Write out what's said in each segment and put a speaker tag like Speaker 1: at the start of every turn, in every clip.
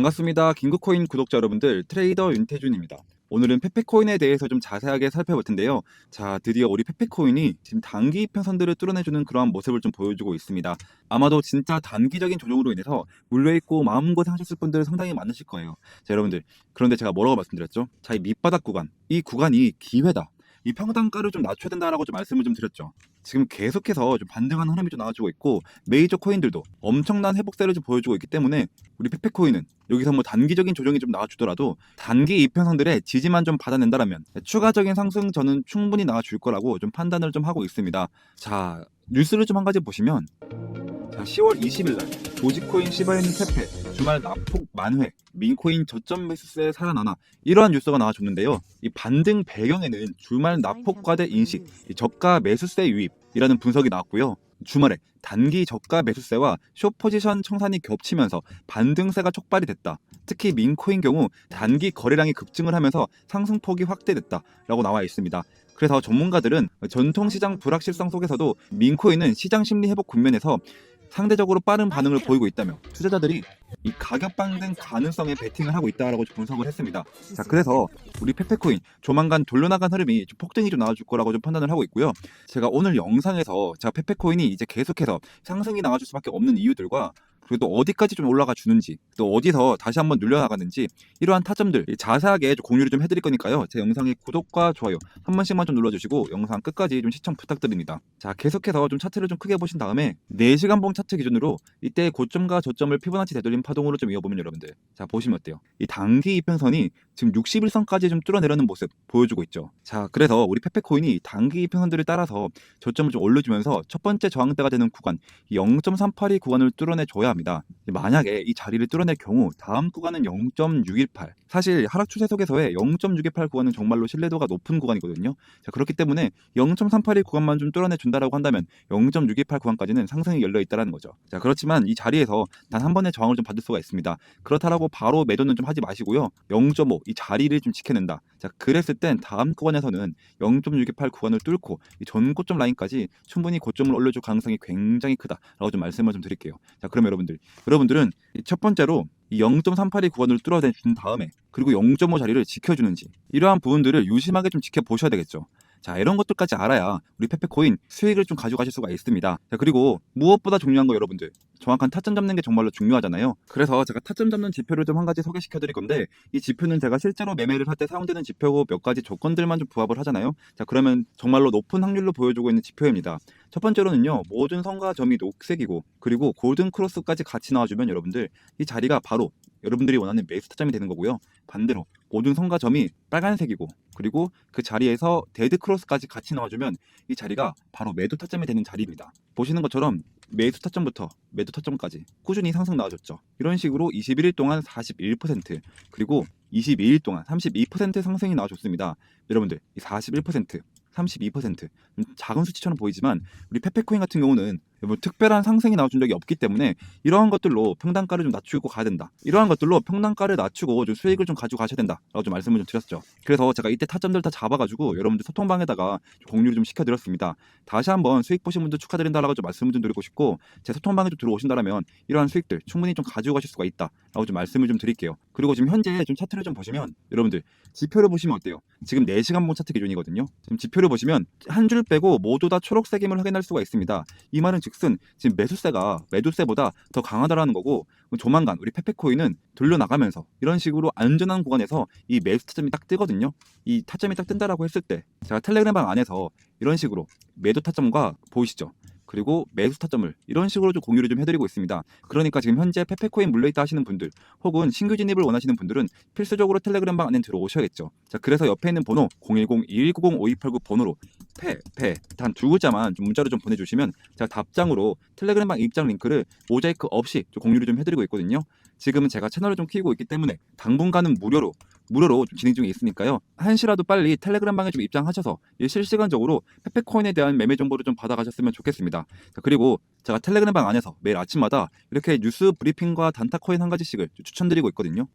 Speaker 1: 반갑습니다. 긴급코인 구독자 여러분들, 트레이더 윤태준입니다. 오늘은 페페코인에 대해서 좀 자세하게 살펴볼 텐데요. 자, 드디어 우리 페페코인이 지금 단기 이평선들을 뚫어내주는 그러한 모습을 좀 보여주고 있습니다. 아마도 진짜 단기적인 조정으로 인해서 물려있고 마음고생하셨을 분들 상당히 많으실 거예요. 자, 여러분들. 그런데 제가 뭐라고 말씀드렸죠? 자, 이 밑바닥 구간. 이 구간이 기회다. 이 평단가를 좀 낮춰야 된다라고 좀 말씀을 좀 드렸죠. 지금 계속해서 좀 반등하는 흐름이 좀 나와주고 있고 메이저 코인들도 엄청난 회복세를 좀 보여주고 있기 때문에 우리 페페코인은 여기서 뭐 단기적인 조정이 좀 나와주더라도 단기 이평선들의 지지만 좀 받아낸다라면 추가적인 상승 저는 충분히 나와줄 거라고 좀 판단을 좀 하고 있습니다. 자 뉴스를 좀 한 가지 보시면 자 10월 20일 날 도지코인 시바이는 페페 주말 납폭 만회 민코인 저점 매수세 살아나나 이러한 뉴스가 나와줬는데요. 이 반등 배경에는 주말 납폭 과대 인식, 이 저가 매수세 유입이라는 분석이 나왔고요. 주말에 단기 저가 매수세와 숏 포지션 청산이 겹치면서 반등세가 촉발이 됐다. 특히 민코인 경우 단기 거래량이 급증을 하면서 상승폭이 확대됐다라고 나와 있습니다. 그래서 전문가들은 전통시장 불확실성 속에서도 민코인은 시장 심리 회복 국면에서 상대적으로 빠른 반응을 보이고 있다며 투자자들이 이 가격 반등 가능성에 베팅을 하고 있다라고 좀 분석을 했습니다. 자, 그래서 우리 페페코인 조만간 돌려나간 흐름이 좀 폭등이 좀 나와줄 거라고 좀 판단을 하고 있고요. 제가 오늘 영상에서 제가 페페코인이 이제 계속해서 상승이 나와줄 수밖에 없는 이유들과 그리고 또 어디까지 좀 올라가 주는지 또 어디서 다시 한번 눌려나가는지 이러한 타점들 자세하게 좀 공유를 좀 해드릴 거니까요. 제 영상의 구독과 좋아요 한 번씩만 좀 눌러주시고 영상 끝까지 좀 시청 부탁드립니다. 자 계속해서 좀 차트를 좀 크게 보신 다음에 4시간 봉 차트 기준으로 이때 고점과 저점을 피보나치 되돌림 파동으로 좀 이어보면 여러분들 자 보시면 어때요? 이 단기 이평선이 지금 60일선까지 좀 뚫어내려는 모습 보여주고 있죠. 자 그래서 우리 페페코인이 단기 이평선들을 따라서 저점을 좀 올려주면서 첫 번째 저항대가 되는 구간 0.382 구간을 뚫어내줘야. 만약에 이 자리를 뚫어낼 경우 다음 구간은 0.618. 사실 하락 추세 속에서의 0.618 구간은 정말로 신뢰도가 높은 구간이거든요. 자 그렇기 때문에 0.382 구간만 좀 뚫어내 준다라고 한다면 0.618 구간까지는 상승이 열려 있다라는 거죠. 자 그렇지만 이 자리에서 단 한 번의 저항을 좀 받을 수가 있습니다. 그렇다라고 바로 매도는 좀 하지 마시고요. 0.5 이 자리를 좀 지켜낸다. 자 그랬을 땐 다음 구간에서는 0.618 구간을 뚫고 이전 고점 라인까지 충분히 고점을 올려줄 가능성이 굉장히 크다라고 좀 말씀을 좀 드릴게요. 자 그럼 여러분들 여러분들은 이첫 번째로 이0.382 구간을 뚫어준 다음에 그리고 0.5 자리를 지켜주는지 이러한 부분들을 유심하게 좀 지켜보셔야 되겠죠. 자 이런 것들까지 알아야 우리 페페코인 수익을 좀 가져가실 수가 있습니다. 자 그리고 무엇보다 중요한 거 여러분들 정확한 타점 잡는 게 정말로 중요하잖아요. 그래서 제가 타점 잡는 지표를 좀 한 가지 소개시켜 드릴 건데 이 지표는 제가 실제로 매매를 할 때 사용되는 지표고 몇 가지 조건들만 좀 부합을 하잖아요. 자 그러면 정말로 높은 확률로 보여주고 있는 지표입니다. 첫 번째로는요 모든 선과 점이 녹색이고 그리고 골든 크로스까지 같이 나와 주면 여러분들 이 자리가 바로 여러분들이 원하는 매수 타점이 되는 거고요. 반대로 모든 선과 점이 빨간색이고 그리고 그 자리에서 데드 크로스까지 같이 나와주면 이 자리가 바로 매도 타점이 되는 자리입니다. 보시는 것처럼 매수 타점부터 매도 타점까지 꾸준히 상승 나와줬죠. 이런 식으로 21일 동안 41% 그리고 22일 동안 32% 상승이 나와줬습니다. 여러분들 이 41% 32% 음, 작은 수치처럼 보이지만 우리 페페코인 같은 경우는 뭐 특별한 상승이 나와준 적이 없기 때문에 이러한 것들로 평단가를 좀 낮추고 가야 된다. 이러한 것들로 평단가를 낮추고 좀 수익을 좀 가지고 가셔야 된다라고 좀 말씀을 좀 드렸죠. 그래서 제가 이때 타점들 다 잡아가지고 여러분들 소통방에다가 공유를 좀 시켜드렸습니다. 다시 한번 수익 보신 분들 축하드린다라고 좀 말씀을 좀 드리고 싶고 제 소통방에 좀 들어오신다면 이러한 수익들 충분히 좀 가지고 가실 수가 있다라고 좀 말씀을 좀 드릴게요. 그리고 지금 현재 좀 차트를 좀 보시면 여러분들 지표를 보시면 어때요? 지금 4시간 본 차트 기준이거든요. 지금 지표를 보시면 한 줄 빼고 모두 다 초록색임을 확인할 수가 있습니다. 이 말은 즉슨 지금 매수세가 매도세보다 더 강하다라는 거고 조만간 우리 페페코인은 돌려나가면서 이런 식으로 안전한 구간에서 이 매수 타점이 딱 뜨거든요. 이 타점이 딱 뜬다라고 했을 때 제가 텔레그램 방 안에서 이런 식으로 매도 타점과 보이시죠? 그리고 매수 타점을 이런 식으로 좀 공유를 좀 해드리고 있습니다. 그러니까 지금 현재 페페코인 물려있다 하시는 분들 혹은 신규 진입을 원하시는 분들은 필수적으로 텔레그램 방 안에 들어오셔야겠죠. 자 그래서 옆에 있는 번호 010-2190-5289 번호로 페페 단두 글자만 좀 문자로 좀 보내주시면 제가 답장으로 텔레그램 방 입장 링크를 모자이크 없이 좀 공유를 좀 해드리고 있거든요. 지금은 제가 채널을 좀 키우고 있기 때문에 당분간은 무료로 무료로 좀 진행 중에 있으니까요. 한시라도 빨리 텔레그램 방에 좀 입장하셔서 이 실시간적으로 페페코인에 대한 매매 정보를 좀 받아가셨으면 좋겠습니다. 자, 그리고 제가 텔레그램 방 안에서 매일 아침마다 이렇게 뉴스 브리핑과 단타 코인 한 가지씩을 추천드리고 있거든요.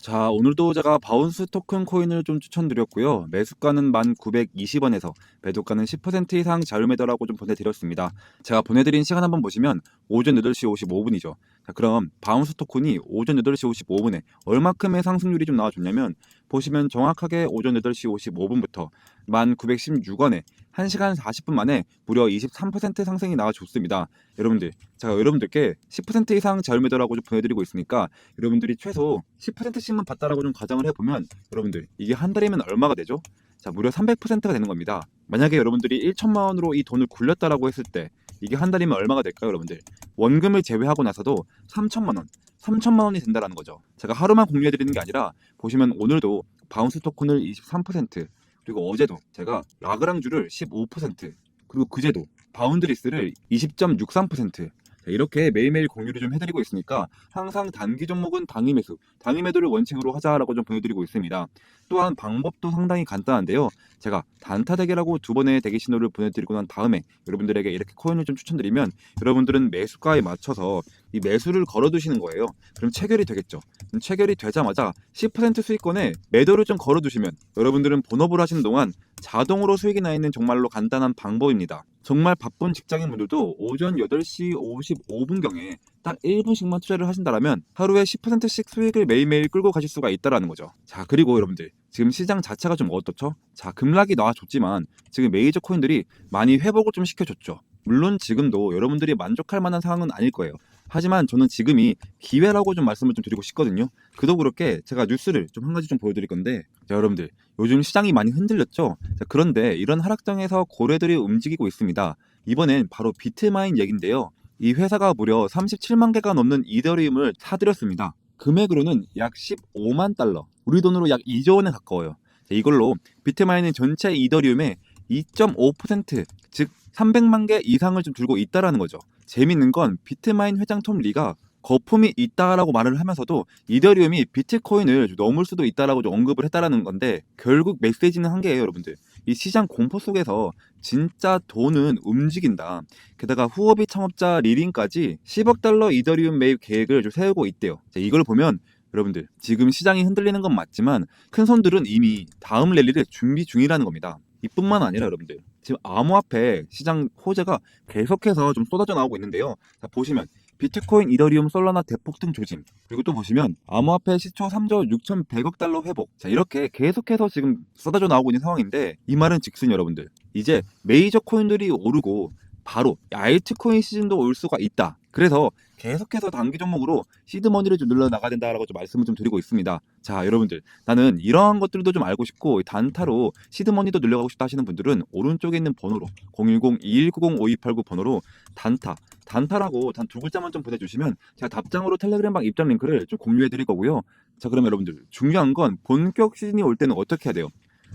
Speaker 1: 자, 오늘도 제가 바운스 토큰 코인을 좀 추천드렸고요. 매수가는 1,920원에서 매도가는 10% 이상 자유매도라고 좀 보내드렸습니다. 제가 보내드린 시간 한번 보시면 오전 8시 55분이죠. 자, 그럼 바운스 토큰이 오전 8시 55분에 얼마큼의 상승률이 좀 나와줬냐면 보시면 정확하게 오전 8시 55분부터 1,916원에 1시간 40분 만에 무려 23% 상승이 나와줬습니다. 여러분들, 제가 여러분들께 10% 이상 자유매도라고 좀 보내드리고 있으니까 여러분들이 최소 10%씩만 받다라고 좀 가정을 해보면 여러분들 이게 한 달이면 얼마가 되죠? 자 무려 300%가 되는 겁니다. 만약에 여러분들이 1천만 원으로 이 돈을 굴렸다라고 했을 때 이게 한 달이면 얼마가 될까요, 여러분들? 원금을 제외하고 나서도 3천만 원, 3천만 원이 된다라는 거죠. 제가 하루만 공유해 드리는 게 아니라 보시면 오늘도 바운스 토큰을 23% 그리고 어제도 제가 라그랑주를 15% 그리고 그제도 바운드리스를 20.63% 이렇게 매일매일 공유를 좀 해드리고 있으니까 항상 단기 종목은 당일 매수, 당일 매도를 원칙으로 하자라고 좀 보여드리고 있습니다. 또한 방법도 상당히 간단한데요. 제가 단타 대결하고 두 번의 대기 신호를 보내드리고 난 다음에 여러분들에게 이렇게 코인을 좀 추천드리면 여러분들은 매수가에 맞춰서 이 매수를 걸어두시는 거예요. 그럼 체결이 되겠죠. 체결이 되자마자 10% 수익권에 매도를 좀 걸어두시면 여러분들은 본업을 하시는 동안 자동으로 수익이 나 있는 정말로 간단한 방법입니다. 정말 바쁜 직장인분들도 오전 8시 55분경에 딱 1분씩만 투자를 하신다면 하루에 10%씩 수익을 매일매일 끌고 가실 수가 있다라는 거죠. 자, 그리고 여러분들 지금 시장 자체가 좀 어떻죠? 자, 급락이 나와줬지만 지금 메이저 코인들이 많이 회복을 좀 시켜줬죠. 물론 지금도 여러분들이 만족할 만한 상황은 아닐 거예요. 하지만 저는 지금이 기회라고 좀 말씀을 좀 드리고 싶거든요. 그도 그렇게 제가 뉴스를 좀 한 가지 좀 보여드릴 건데, 자, 여러분들 요즘 시장이 많이 흔들렸죠. 자, 그런데 이런 하락장에서 고래들이 움직이고 있습니다. 이번엔 바로 비트마인 얘긴데요. 이 회사가 무려 37만 개가 넘는 이더리움을 사들였습니다. 금액으로는 약 15만 달러, 우리 돈으로 약 2조 원에 가까워요. 자, 이걸로 비트마인은 전체 이더리움의 2.5%, 즉 300만 개 이상을 좀 들고 있다라는 거죠. 재밌는 건 비트마인 회장 톰 리가 거품이 있다라고 말을 하면서도 이더리움이 비트코인을 넘을 수도 있다라고 좀 언급을 했다라는 건데 결국 메시지는 한 개예요, 여러분들. 이 시장 공포 속에서 진짜 돈은 움직인다. 게다가 후오비 창업자 리린까지 10억 달러 이더리움 매입 계획을 좀 세우고 있대요. 자, 이걸 보면 여러분들 지금 시장이 흔들리는 건 맞지만 큰 손들은 이미 다음 랠리를 준비 중이라는 겁니다. 이뿐만 아니라 여러분들 지금 암호화폐 시장 호재가 계속해서 좀 쏟아져 나오고 있는데요. 자, 보시면 비트코인, 이더리움, 솔라나 대폭 등 조짐. 그리고 또 보시면 암호화폐 시초 3조 6,100억 달러 회복. 자, 이렇게 계속해서 지금 쏟아져 나오고 있는 상황인데 이 말은 즉슨 여러분들. 이제 메이저 코인들이 오르고 바로 알트코인 시즌도 올 수가 있다. 그래서 계속해서 단기 종목으로 시드머니를 좀 늘려 나가야 된다라고 좀 말씀을 좀 드리고 있습니다. 자, 여러분들 나는 이러한 것들도 좀 알고 싶고 단타로 시드머니도 늘려가고 싶다 하시는 분들은 오른쪽에 있는 번호로 010-2190-5289 번호로 단타 단타라고 단 두 글자만 좀 보내주시면 제가 답장으로 텔레그램방 입장 링크를 좀 공유해 드릴 거고요. 자, 그럼 여러분들 중요한 건 본격 시즌이 올 때는 어떻게 해야 돼요?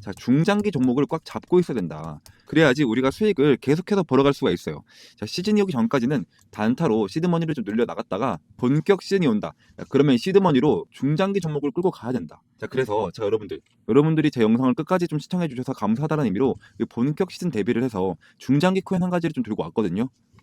Speaker 1: 자, 중장기 종목을 꽉 잡고 있어야 된다. 그래야지 우리가 수익을 계속해서 벌어갈 수가 있어요. 자, 시즌이 오기 전까지는 단타로 시드머니를 좀 늘려 나갔다가 본격 시즌이 온다. 자, 그러면 시드머니로 중장기 종목을 끌고 가야 된다. 자, 그래서 자, 여러분들, 여러분들이 제 영상을 끝까지 좀 시청해 주셔서 감사하다는 의미로 이 본격 시즌 대비를 해서 중장기 코인 한 가지를 좀 들고 왔거든요.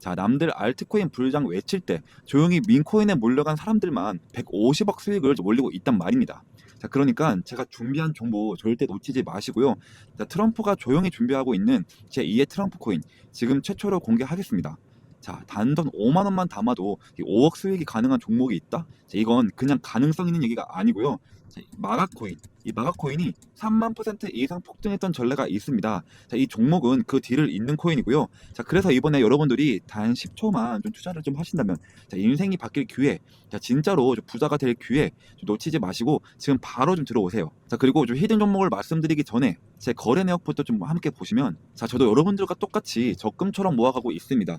Speaker 1: 자, 남들 알트코인 불장 외칠 때 조용히 민코인에 몰려간 사람들만 150억 수익을 올리고 있단 말입니다. 자, 그러니까 제가 준비한 정보 절대 놓치지 마시고요. 자, 트럼프가 조용히 준비하고 있는 제 2의 트럼프 코인 지금 최초로 공개하겠습니다. 자, 단돈 5만 원만 담아도 이 5억 수익이 가능한 종목이 있다? 자, 이건 그냥 가능성 있는 얘기가 아니고요. 마가코인, 이 마가코인이 3만 퍼센트 이상 폭등했던 전례가 있습니다. 자, 이 종목은 그 뒤를 잇는 코인이고요. 자, 그래서 이번에 여러분들이 단 10초만 좀 투자를 좀 하신다면, 자, 인생이 바뀔 기회, 자, 진짜로 좀 부자가 될 기회 좀 놓치지 마시고 지금 바로 좀 들어오세요. 자, 그리고 좀 히든 종목을 말씀드리기 전에 제 거래 내역부터 좀 함께 보시면, 자, 저도 여러분들과 똑같이 적금처럼 모아가고 있습니다.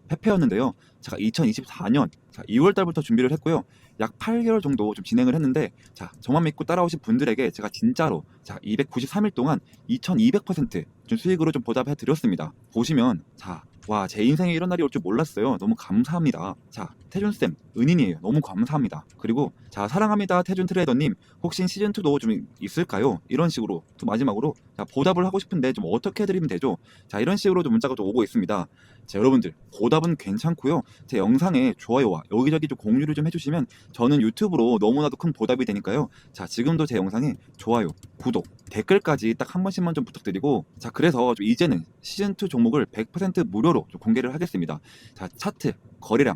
Speaker 1: 페페였는데요. 제가 2024년 자, 2월 달부터 준비를 했고요. 약 8개월 정도 좀 진행을 했는데 자, 저만 믿고 따라오신 분들에게 제가 진짜로 자, 293일 동안 2200%좀 수익으로 좀 보답해 드렸습니다. 보시면 자, 와, 제 인생에 이런 날이 올 줄 몰랐어요. 너무 감사합니다. 자, 태준쌤, 은인이에요. 너무 감사합니다. 그리고, 자, 사랑합니다. 태준 트레이더님, 혹시 시즌2도 좀 있을까요? 이런 식으로, 또 마지막으로, 자, 보답을 하고 싶은데 좀 어떻게 해드리면 되죠? 자, 이런 식으로 좀 문자가 좀 오고 있습니다. 자, 여러분들, 보답은 괜찮고요. 제 영상에 좋아요와 여기저기 좀 공유를 좀 해주시면 저는 유튜브로 너무나도 큰 보답이 되니까요. 자, 지금도 제 영상에 좋아요, 구독, 댓글까지 딱 한 번씩만 좀 부탁드리고, 자, 그래서 좀 이제는 시즌2 종목을 100% 무료로 좀 공개를 하겠습니다. 자, 차트, 거래량,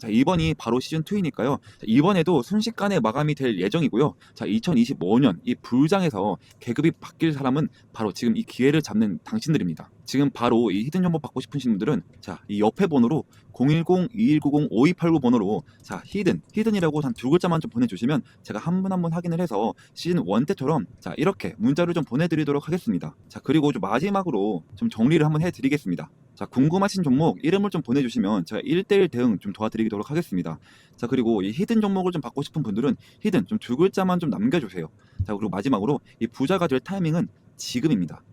Speaker 1: 자, 이번이 바로 시즌 2이니까요. 이번에도 순식간에 마감이 될 예정이고요. 자, 2025년 이 불장에서 계급이 바뀔 사람은 바로 지금 이 기회를 잡는 당신들입니다. 지금 바로 이 히든 정보 받고 싶으신 분들은 자, 이 옆에 번호로 010-2190-5289 번호로 자, 히든, 히든이라고 한두 글자만 좀 보내주시면 제가 한 분 한 분 확인을 해서 시즌 1 때처럼 자, 이렇게 문자를 좀 보내드리도록 하겠습니다. 자, 그리고 좀 마지막으로 좀 정리를 한번 해드리겠습니다. 자, 궁금하신 종목 이름을 좀 보내주시면 제가 1대1 대응 좀 도와드리도록 하겠습니다. 자, 그리고 이 히든 종목을 좀 받고 싶은 분들은 히든 좀 두 글자만 좀 남겨주세요. 자, 그리고 마지막으로 이 부자가 될 타이밍은 지금입니다.